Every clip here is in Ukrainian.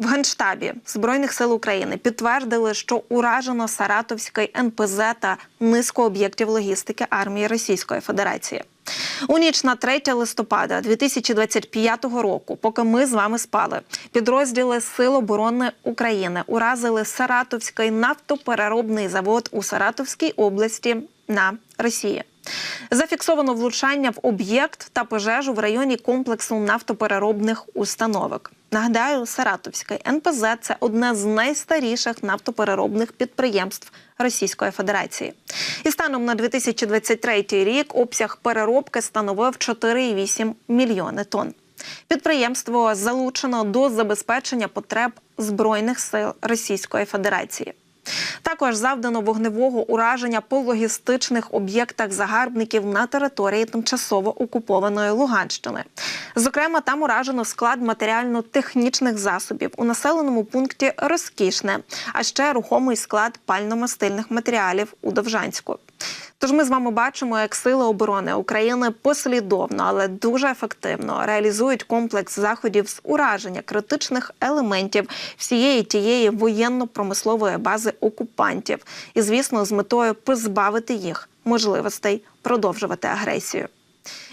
В Генштабі Збройних сил України підтвердили, що уражено Саратовський НПЗ та низку об'єктів логістики армії Російської Федерації. У ніч на 3 листопада 2025 року, поки ми з вами спали, підрозділи Сил оборони України уразили Саратовський нафтопереробний завод у Саратовській області на Росії. Зафіксовано влучання в об'єкт та пожежу в районі комплексу нафтопереробних установок. Нагадаю, Саратовський НПЗ це одне з найстаріших нафтопереробних підприємств Російської Федерації. І станом на 2023 рік обсяг переробки становив 4,8 мільйони тонн. Підприємство залучено до забезпечення потреб збройних сил Російської Федерації. Також завдано вогневого ураження по логістичних об'єктах загарбників на території тимчасово окупованої Луганщини. Зокрема, там уражено склад матеріально-технічних засобів у населеному пункті Розкішне, а ще рухомий склад пально-мастильних матеріалів у Довжанську. Тож ми з вами бачимо, як сили оборони України послідовно, але дуже ефективно реалізують комплекс заходів з ураження критичних елементів всієї тієї воєнно-промислової бази окупантів, і звісно, з метою позбавити їх можливостей продовжувати агресію.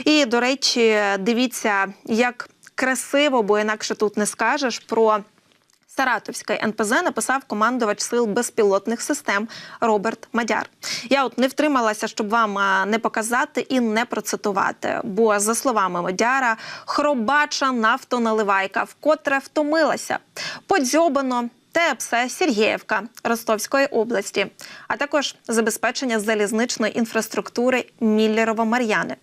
І до речі, дивіться, як красиво, бо інакше тут не скажеш про. Саратовський НПЗ написав командувач сил безпілотних систем Роберт Мадяр. Я от не втрималася, щоб вам не показати і не процитувати. Бо, за словами Мадяра, хробача нафтоналивайка вкотре втомилася, подзьобано. ТЕПСЕ Сергіївка Ростовської області, а також забезпечення залізничної інфраструктури Міллєрово-Мар'яни.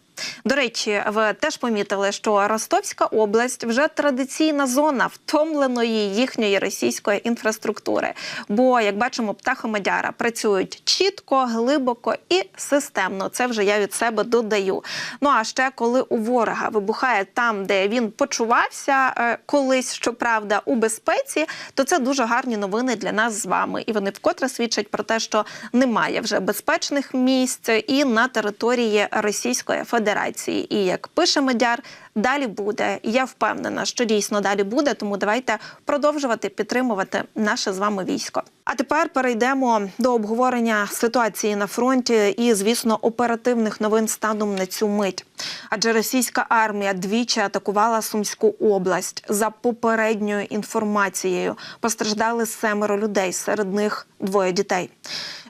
До речі, ви теж помітили, що Ростовська область вже традиційна зона втомленої їхньої російської інфраструктури. Бо, як бачимо, птахомадяра працюють чітко, глибоко і системно. Це вже я від себе додаю. Ну а ще коли у ворога вибухає там, де він почувався е, колись, щоправда, у безпеці, то це дуже гарні новини для нас з вами. І вони вкотре свідчать про те, що немає вже безпечних місць і на території Російської Федерації. Федерації. І як пише Медяр, далі буде. Я впевнена, що дійсно далі буде. Тому давайте продовжувати підтримувати наше з вами військо. А тепер перейдемо до обговорення ситуації на фронті і, звісно, оперативних новин станом на цю мить. Адже російська армія двічі атакувала Сумську область за попередньою інформацією. Постраждали семеро людей, серед них двоє дітей.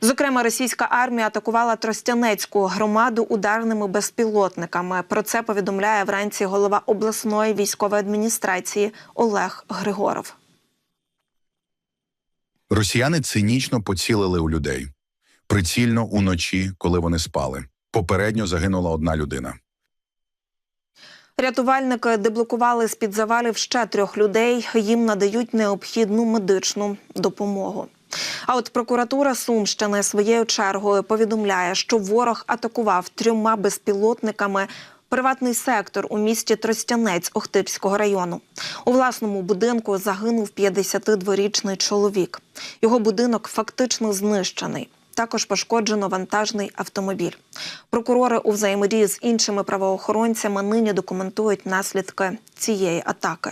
Зокрема, російська армія атакувала Тростянецьку громаду ударними безпілотниками. Про це повідомляє вранці голова обласної військової адміністрації Олег Григоров. Росіяни цинічно поцілили у людей прицільно уночі, коли вони спали. Попередньо загинула одна людина. Рятувальники деблокували з під завалів ще трьох людей. Їм надають необхідну медичну допомогу. А от прокуратура Сумщини своєю чергою повідомляє, що ворог атакував трьома безпілотниками приватний сектор у місті Тростянець Охтипського району. У власному будинку загинув 52-річний чоловік. Його будинок фактично знищений. Також пошкоджено вантажний автомобіль. Прокурори у взаємодії з іншими правоохоронцями нині документують наслідки цієї атаки.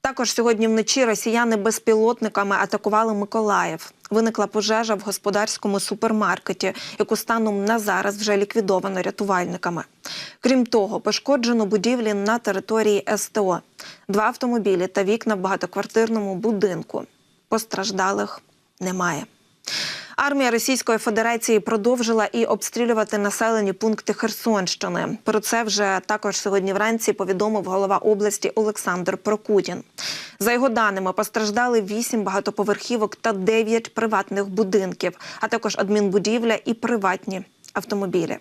Також сьогодні вночі росіяни безпілотниками атакували Миколаїв. Виникла пожежа в господарському супермаркеті, яку станом на зараз вже ліквідовано рятувальниками. Крім того, пошкоджено будівлі на території СТО, два автомобілі та вікна в багатоквартирному будинку. Постраждалих немає. Армія Російської Федерації продовжила і обстрілювати населені пункти Херсонщини. Про це вже також сьогодні вранці повідомив голова області Олександр Прокудін. За його даними, постраждали 8 багатоповерхівок та 9 приватних будинків, а також адмінбудівля і приватні автомобілі.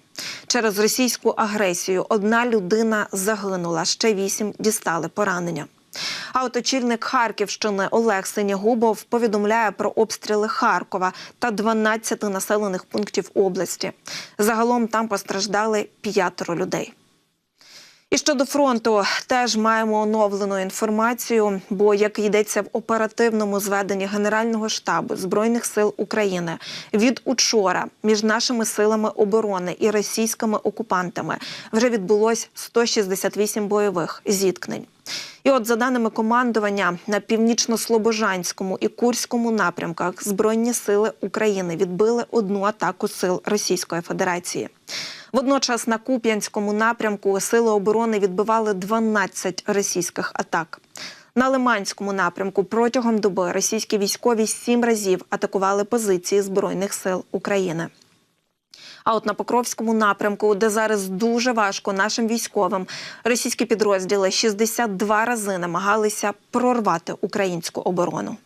Через російську агресію одна людина загинула, ще 8 дістали поранення. А от очільник Харківщини Олег Синягубов повідомляє про обстріли Харкова та 12 населених пунктів області. Загалом там постраждали п'ятеро людей. І щодо фронту, теж маємо оновлену інформацію. Бо як йдеться в оперативному зведенні Генерального штабу збройних сил України від учора між нашими силами оборони і російськими окупантами вже відбулось 168 бойових зіткнень. І от, за даними командування, на північно-слобожанському і Курському напрямках Збройні сили України відбили одну атаку сил Російської Федерації. Водночас на Куп'янському напрямку сили оборони відбивали 12 російських атак. На Лиманському напрямку протягом доби російські військові сім разів атакували позиції Збройних сил України. А от на Покровському напрямку, де зараз дуже важко нашим військовим, російські підрозділи 62 рази намагалися прорвати українську оборону.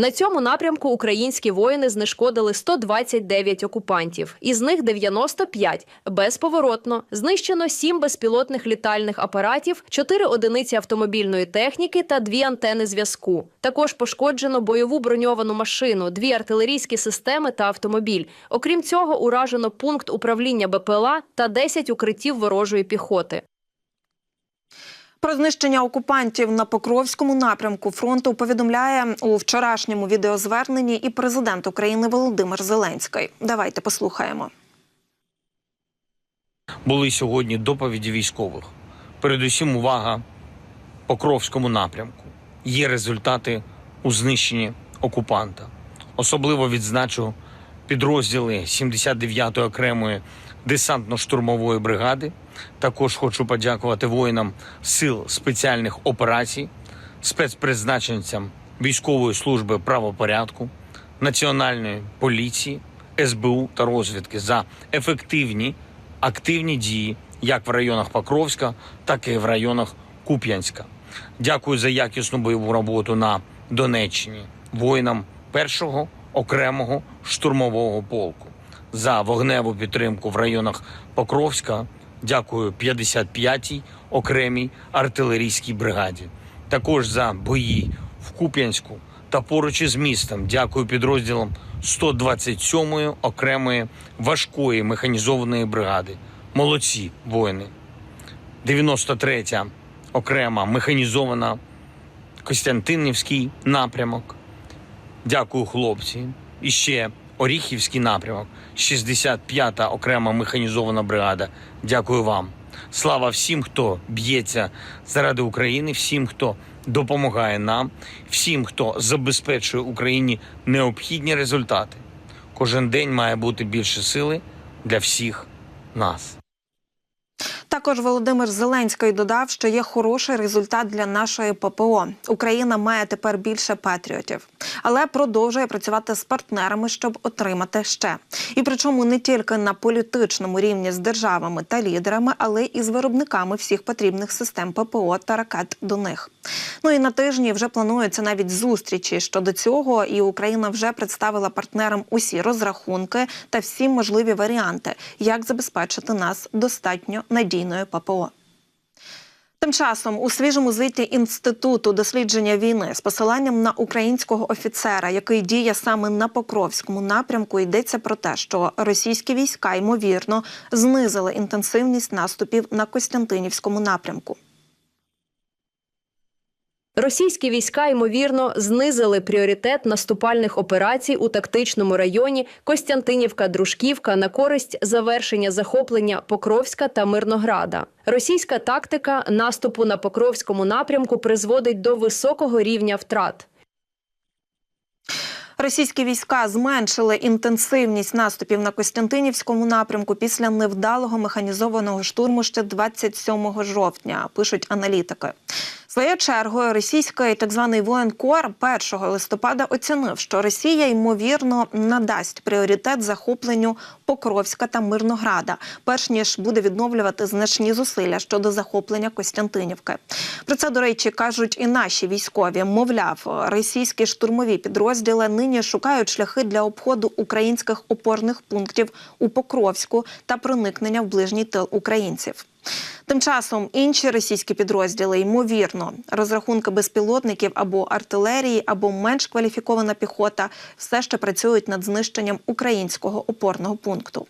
На цьому напрямку українські воїни знешкодили 129 окупантів, із них 95 безповоротно. Знищено 7 безпілотних літальних апаратів, 4 одиниці автомобільної техніки та 2 антени зв'язку. Також пошкоджено бойову броньовану машину, 2 артилерійські системи та автомобіль. Окрім цього, уражено пункт управління БПЛА та 10 укриттів ворожої піхоти. Про знищення окупантів на Покровському напрямку фронту повідомляє у вчорашньому відеозверненні і президент України Володимир Зеленський. Давайте послухаємо. були сьогодні доповіді військових. Передусім, увага Покровському напрямку. Є результати у знищенні окупанта. Особливо відзначу підрозділи 79-ї окремої десантно-штурмової бригади. Також хочу подякувати воїнам сил спеціальних операцій, спецпризначенцям військової служби правопорядку, національної поліції, СБУ та розвідки за ефективні активні дії як в районах Покровська, так і в районах Куп'янська. Дякую за якісну бойову роботу на Донеччині воїнам першого окремого штурмового полку. За вогневу підтримку в районах Покровська дякую 55-й окремій артилерійській бригаді. Також за бої в Куп'янську та поруч із містом дякую підрозділам 127-ї окремої важкої механізованої бригади. Молодці воїни. 93-я окрема механізована Костянтинівський напрямок. Дякую, хлопці. І ще Оріхівський напрямок, 65-та окрема механізована бригада. Дякую вам. Слава всім, хто б'ється заради України, всім, хто допомагає нам, всім, хто забезпечує Україні необхідні результати. Кожен день має бути більше сили для всіх нас. Також Володимир Зеленський додав, що є хороший результат для нашої ППО. Україна має тепер більше патріотів, але продовжує працювати з партнерами, щоб отримати ще. І причому не тільки на політичному рівні з державами та лідерами, але і з виробниками всіх потрібних систем ППО та ракет до них. Ну і на тижні вже плануються навіть зустрічі щодо цього, і Україна вже представила партнерам усі розрахунки та всі можливі варіанти, як забезпечити нас достатньо надійною ППО. Тим часом у свіжому звіті інституту дослідження війни з посиланням на українського офіцера, який діє саме на Покровському напрямку, йдеться про те, що російські війська ймовірно знизили інтенсивність наступів на Костянтинівському напрямку. Російські війська ймовірно знизили пріоритет наступальних операцій у тактичному районі Костянтинівка-Дружківка на користь завершення захоплення Покровська та Мирнограда. Російська тактика наступу на Покровському напрямку призводить до високого рівня втрат. Російські війська зменшили інтенсивність наступів на Костянтинівському напрямку після невдалого механізованого штурму ще 27 жовтня. Пишуть аналітики. Своєю чергою російський так званий воєнкор 1 листопада оцінив, що Росія ймовірно надасть пріоритет захопленню Покровська та Мирнограда, перш ніж буде відновлювати значні зусилля щодо захоплення Костянтинівки. Про це, до речі, кажуть і наші військові. Мовляв, російські штурмові підрозділи нині шукають шляхи для обходу українських опорних пунктів у Покровську та проникнення в ближній тил українців. Тим часом інші російські підрозділи, ймовірно, розрахунки безпілотників або артилерії, або менш кваліфікована піхота, все ще працюють над знищенням українського опорного пункту.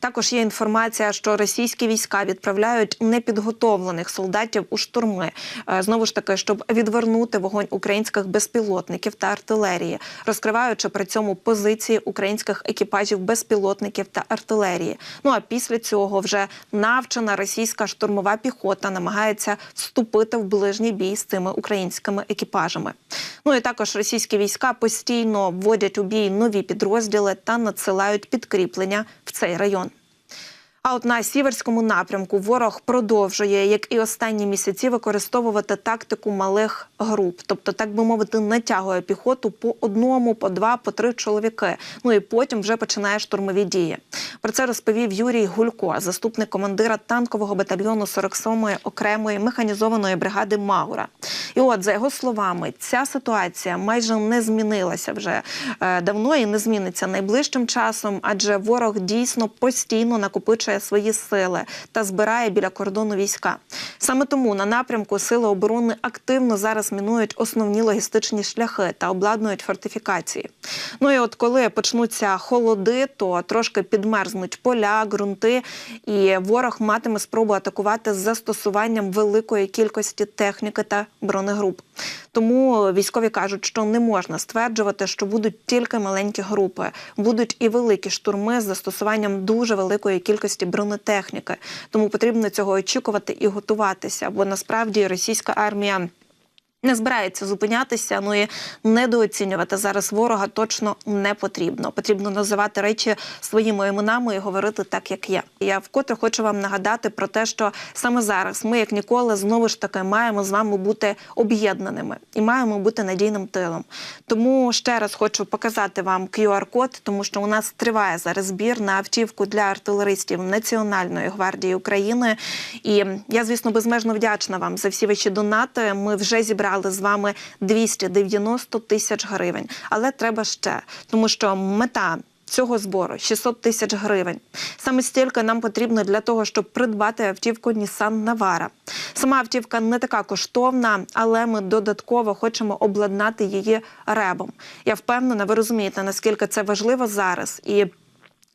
Також є інформація, що російські війська відправляють непідготовлених солдатів у штурми, е, знову ж таки, щоб відвернути вогонь українських безпілотників та артилерії, розкриваючи при цьому позиції українських екіпажів безпілотників та артилерії. Ну а після цього вже навчена російська штурмова піхота намагається вступити в ближній бій з цими українськими екіпажами. Ну і також російські війська постійно вводять у бій нові підрозділи та надсилають підкріплення в цей район. А от на сіверському напрямку ворог продовжує, як і останні місяці, використовувати тактику малих груп, тобто, так би мовити, натягує піхоту по одному, по два, по три чоловіки. Ну і потім вже починає штурмові дії. Про це розповів Юрій Гулько, заступник командира танкового батальйону 47-ї окремої механізованої бригади Маура. І от за його словами, ця ситуація майже не змінилася вже е, давно і не зміниться найближчим часом, адже ворог дійсно постійно накопичує свої сили та збирає біля кордону війська. Саме тому на напрямку сили оборони активно зараз мінують основні логістичні шляхи та обладнують фортифікації. Ну і от коли почнуться холоди, то трошки підмерзнуть поля, ґрунти, і ворог матиме спробу атакувати з застосуванням великої кількості техніки та бронегруп. Тому військові кажуть, що не можна стверджувати, що будуть тільки маленькі групи, будуть і великі штурми з застосуванням дуже великої кількості бронетехніки. Тому потрібно цього очікувати і готуватися, бо насправді російська армія. Не збирається зупинятися, ну і недооцінювати зараз ворога точно не потрібно. Потрібно називати речі своїми іменами і говорити так, як є. Я вкотре хочу вам нагадати про те, що саме зараз ми, як ніколи, знову ж таки маємо з вами бути об'єднаними і маємо бути надійним тилом. Тому ще раз хочу показати вам QR-код, тому що у нас триває зараз збір на автівку для артилеристів Національної гвардії України. І я, звісно, безмежно вдячна вам за всі ваші донати. Ми вже зібрали з вами 290 тисяч гривень, але треба ще, тому що мета. Цього збору 600 тисяч гривень. Саме стільки нам потрібно для того, щоб придбати автівку Nissan Navara. Сама автівка не така коштовна, але ми додатково хочемо обладнати її ребом. Я впевнена, ви розумієте, наскільки це важливо зараз і.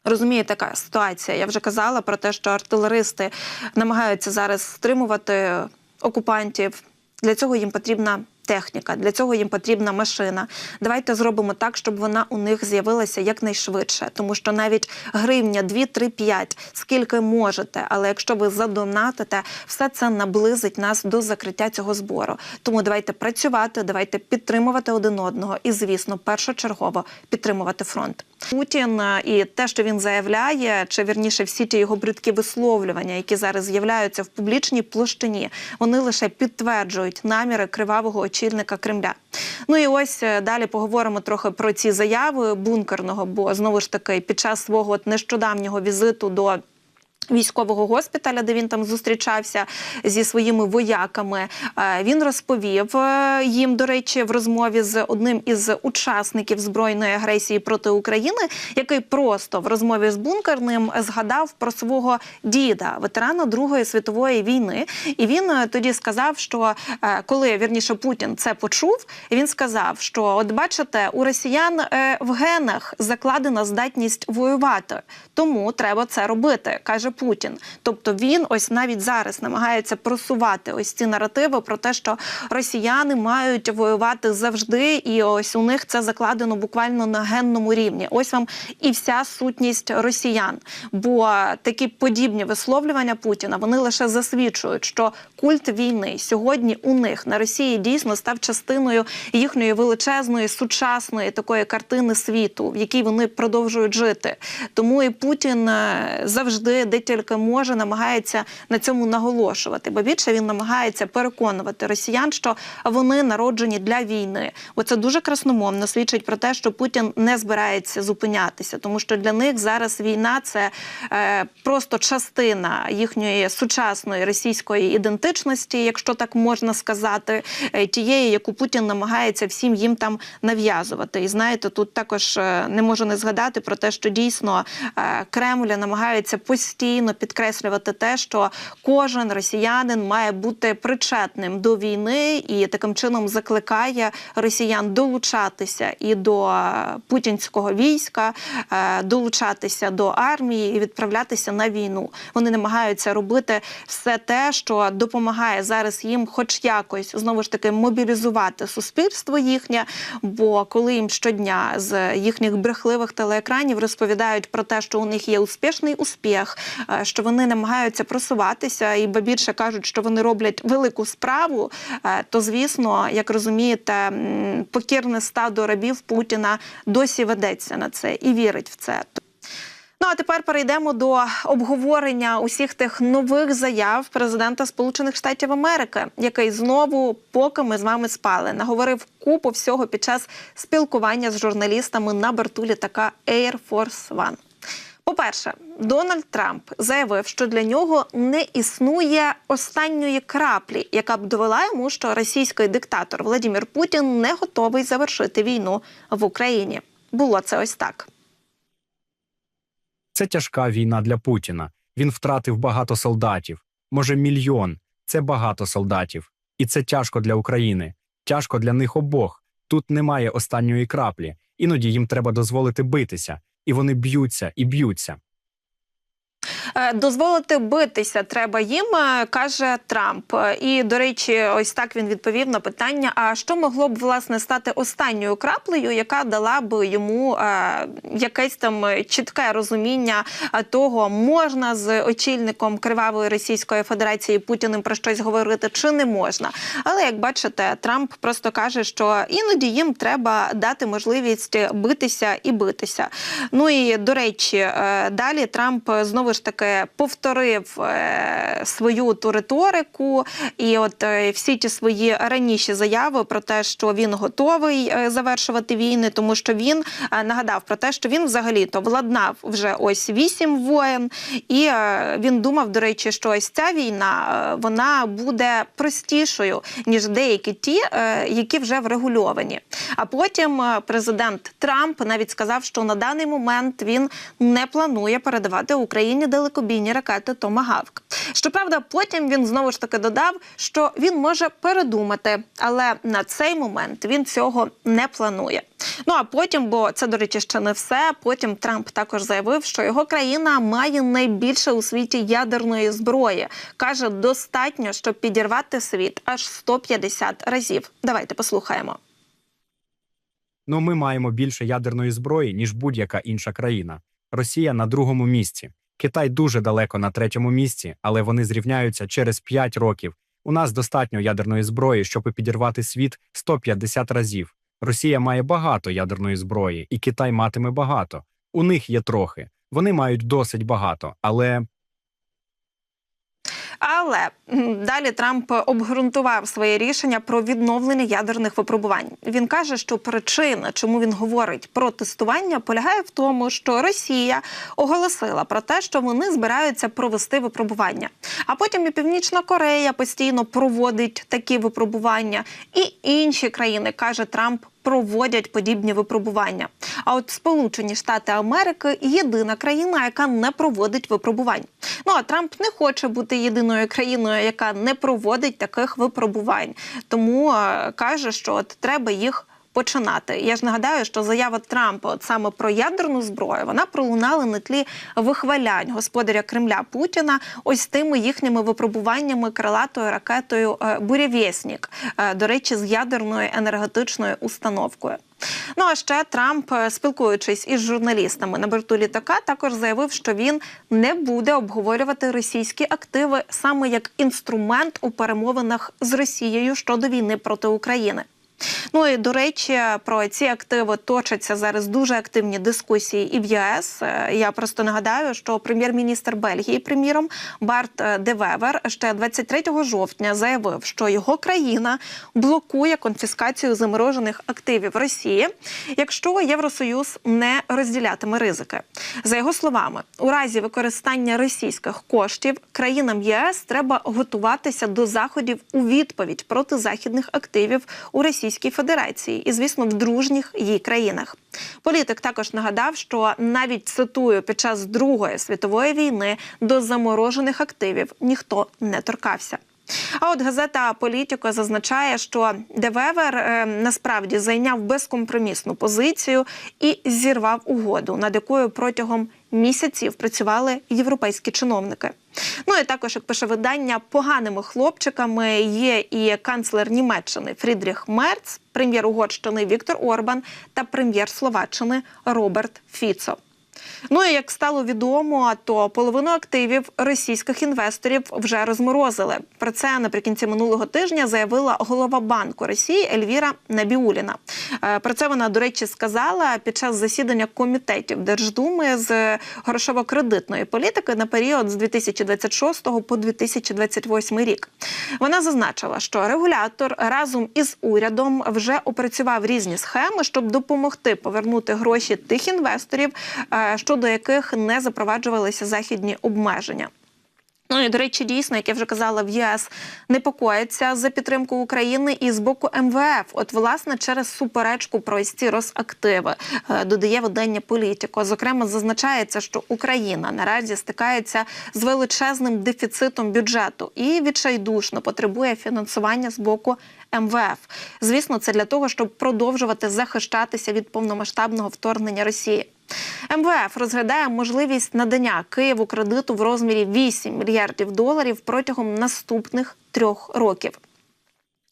Розуміє така ситуація. Я вже казала про те, що артилеристи намагаються зараз стримувати окупантів. Для цього їм потрібна техніка, для цього їм потрібна машина. Давайте зробимо так, щоб вона у них з'явилася якнайшвидше, тому що навіть гривня 2, 3, 5, скільки можете, але якщо ви задонатите, все це наблизить нас до закриття цього збору. Тому давайте працювати, давайте підтримувати один одного і, звісно, першочергово підтримувати фронт. Путін е, і те, що він заявляє, чи вірніше всі ті його бридкі висловлювання, які зараз з'являються в публічній площині, вони лише підтверджують наміри кривавого очільника Кремля. Ну і ось е, далі поговоримо трохи про ці заяви бункерного, бо знову ж таки під час свого нещодавнього візиту до. Військового госпіталя, де він там зустрічався зі своїми вояками, е, він розповів е, їм, до речі, в розмові з одним із учасників збройної агресії проти України, який просто в розмові з бункерним згадав про свого діда, ветерана Другої світової війни. І він е, тоді сказав, що коли вірніше Путін це почув, він сказав, що от бачите, у росіян в генах закладена здатність воювати, тому треба це робити, каже Путін. Тобто він ось навіть зараз намагається просувати ось ці наративи про те, що росіяни мають воювати завжди, і ось у них це закладено буквально на генному рівні. Ось вам і вся сутність росіян. Бо такі подібні висловлювання Путіна вони лише засвідчують, що культ війни сьогодні у них на Росії дійсно став частиною їхньої величезної сучасної такої картини світу, в якій вони продовжують жити. Тому і Путін е, завжди, де тільки може, намагається на цьому наголошувати. Бо більше він намагається переконувати росіян, що вони народжені для війни. Оце дуже красномовно свідчить про те, що Путін не збирається зупинятися, тому що для них зараз війна це е, просто частина їхньої сучасної російської ідентичності, якщо так можна сказати, е, тієї, яку Путін намагається всім їм там нав'язувати. І знаєте, тут також е, не можу не згадати про те, що дійсно е, Кремль намагається постійно постійно підкреслювати те, що кожен росіянин має бути причетним до війни, і таким чином закликає росіян долучатися і до путінського війська, е, долучатися до армії і відправлятися на війну. Вони намагаються робити все те, що допомагає зараз їм, хоч якось знову ж таки мобілізувати суспільство їхнє. Бо коли їм щодня з їхніх брехливих телеекранів розповідають про те, що у них є успішний успіх, що вони намагаються просуватися, і ба більше кажуть, що вони роблять велику справу, е, то звісно, як розумієте, покірне стадо рабів Путіна досі ведеться на це і вірить в це. Ну а тепер перейдемо до обговорення усіх тих нових заяв президента Сполучених Штатів Америки, який знову, поки ми з вами спали, наговорив купу всього під час спілкування з журналістами на борту літака Air Force One. По-перше, Дональд Трамп заявив, що для нього не існує останньої краплі, яка б довела йому, що російський диктатор Владимир Путін не готовий завершити війну в Україні. Було це ось так. Це тяжка війна для Путіна. Він втратив багато солдатів, може мільйон. Це багато солдатів. І це тяжко для України, тяжко для них обох. Тут немає останньої краплі. Іноді їм треба дозволити битися, і вони б'ються і б'ються. Е, Дозволити битися треба їм, е, каже Трамп. Е, І до речі, ось так він відповів на питання: а що могло б власне стати останньою краплею, яка дала б йому якесь там чітке розуміння того, можна з очільником кривавої Російської Федерації Путіним про щось говорити чи не можна. Але як бачите, Трамп просто каже, що іноді їм треба дати можливість битися і битися. Ну і до речі, далі Трамп знову ж таки повторив е, свою ту риторику, і от е, всі ті свої раніші заяви про те, що він готовий е, завершувати війни, тому що він е, нагадав про те, що він взагалі то владнав вже ось вісім воєн, і е, він думав, до речі, що ось ця війна е, вона буде простішою ніж деякі ті, е, які вже врегульовані. А потім е, президент Трамп навіть сказав, що на даний момент він не планує передавати Україні далекобійні ракети Томагавк. Щоправда, потім він знову ж таки додав, що він може передумати, але на цей момент він цього не планує. Ну а потім, бо це, до речі, ще не все. Потім Трамп також заявив, що його країна має найбільше у світі ядерної зброї. каже, достатньо, щоб підірвати світ аж 150 разів. Давайте послухаємо. Ну, ми маємо більше ядерної зброї, ніж будь-яка інша країна. Росія на другому місці. Китай дуже далеко на третьому місці, але вони зрівняються через 5 років. У нас достатньо ядерної зброї, щоб підірвати світ 150 разів. Росія має багато ядерної зброї, і Китай матиме багато. У них є трохи. Вони мають досить багато, але Але далі Трамп обґрунтував своє рішення про відновлення ядерних випробувань. Він каже, що причина, чому він говорить про тестування, полягає в тому, що Росія оголосила про те, що вони збираються провести випробування. А потім і Північна Корея постійно проводить такі випробування, і інші країни каже Трамп. Проводять подібні випробування. А от Сполучені Штати Америки єдина країна, яка не проводить випробувань. Ну а Трамп не хоче бути єдиною країною, яка не проводить таких випробувань. Тому е, каже, що от треба їх. Починати. Я ж нагадаю, що заява Трампа от саме про ядерну зброю вона пролунала на тлі вихвалянь господаря Кремля Путіна ось тими їхніми випробуваннями крилатою ракетою е, Бурєвєснік, е, до речі, з ядерною енергетичною установкою. Ну а ще Трамп, е, спілкуючись із журналістами на борту літака, також заявив, що він не буде обговорювати російські активи саме як інструмент у перемовинах з Росією щодо війни проти України. Ну і до речі, про ці активи точаться зараз дуже активні дискусії і в ЄС. Е, Я просто нагадаю, що прем'єр-міністр Бельгії, приміром, Барт е, Девевер ще 23 жовтня заявив, що його країна блокує конфіскацію заморожених активів Росії, якщо Євросоюз не розділятиме ризики. За його словами, у разі використання російських коштів країнам ЄС треба готуватися до заходів у відповідь проти західних активів у Російській. Федерації і, звісно, в дружніх її країнах. Політик також нагадав, що навіть цитую під час Другої світової війни до заморожених активів ніхто не торкався. А от газета Політіко зазначає, що Девевер е, насправді зайняв безкомпромісну позицію і зірвав угоду, над якою протягом місяців працювали європейські чиновники. Ну і також, як пише видання, поганими хлопчиками є і канцлер Німеччини Фрідріх Мерц, прем'єр Угорщини Віктор Орбан та прем'єр Словаччини Роберт Фіцо. Ну і як стало відомо, то половину активів російських інвесторів вже розморозили. Про це наприкінці минулого тижня заявила голова банку Росії Ельвіра Набіуліна. Е, Про це вона, до речі, сказала під час засідання комітетів Держдуми з грошово-кредитної політики на період з 2026 по 2028 рік. Вона зазначила, що регулятор разом із урядом вже опрацював різні схеми, щоб допомогти повернути гроші тих інвесторів, е, щодо яких не запроваджувалися західні обмеження. Ну і до речі, дійсно, як я вже казала, в ЄС непокоїться за підтримку України і з боку МВФ. От власне через суперечку про ці розактиви е, додає видання політико. Зокрема, зазначається, що Україна наразі стикається з величезним дефіцитом бюджету і відчайдушно потребує фінансування з боку. МВФ, звісно, це для того, щоб продовжувати захищатися від повномасштабного вторгнення Росії. МВФ розглядає можливість надання Києву кредиту в розмірі 8 мільярдів доларів протягом наступних трьох років.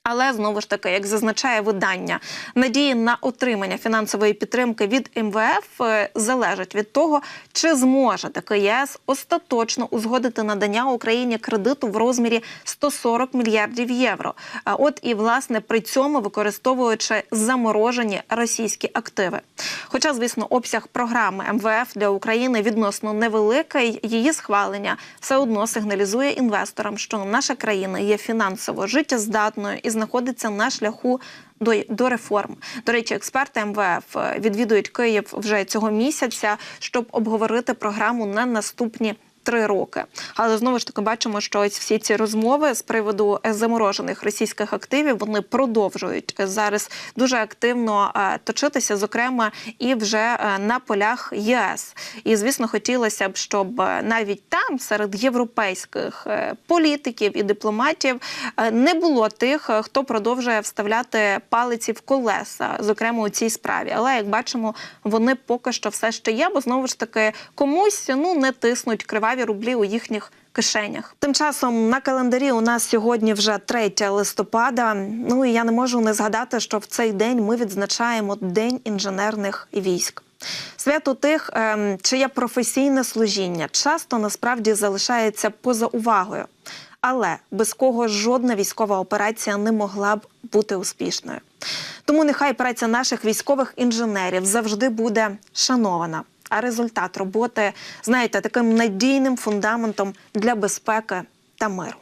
Але знову ж таки, як зазначає видання, надії на отримання фінансової підтримки від МВФ е, залежать від того, чи зможе таки ЄС остаточно узгодити надання Україні кредиту в розмірі 140 мільярдів євро. От і власне при цьому використовуючи заморожені російські активи. Хоча, звісно, обсяг програми МВФ для України відносно невеликий, її схвалення все одно сигналізує інвесторам, що наша країна є фінансово життєздатною і знаходиться на шляху до, до реформ. До речі, експерти МВФ е, відвідують Київ вже цього місяця, щоб обговорити програму на наступні. Три роки, але знову ж таки бачимо, що ось всі ці розмови з приводу заморожених російських активів вони продовжують зараз дуже активно е, точитися, зокрема і вже е, на полях ЄС. І звісно, хотілося б, щоб е, навіть там серед європейських політиків і дипломатів не було тих, хто продовжує вставляти палиці в колеса, зокрема у цій справі. Але як бачимо, вони поки що все ще є, бо знову ж таки комусь ну не тиснуть криваві рублі у їхніх. Кишенях тим часом на календарі у нас сьогодні вже 3 листопада. Ну і я не можу не згадати, що в цей день ми відзначаємо День інженерних військ. Свято тих, ем, чиє професійне служіння часто насправді залишається поза увагою, але без кого жодна військова операція не могла б бути успішною. Тому нехай праця наших військових інженерів завжди буде шанована. А результат роботи, знаєте, таким надійним фундаментом для безпеки та миру.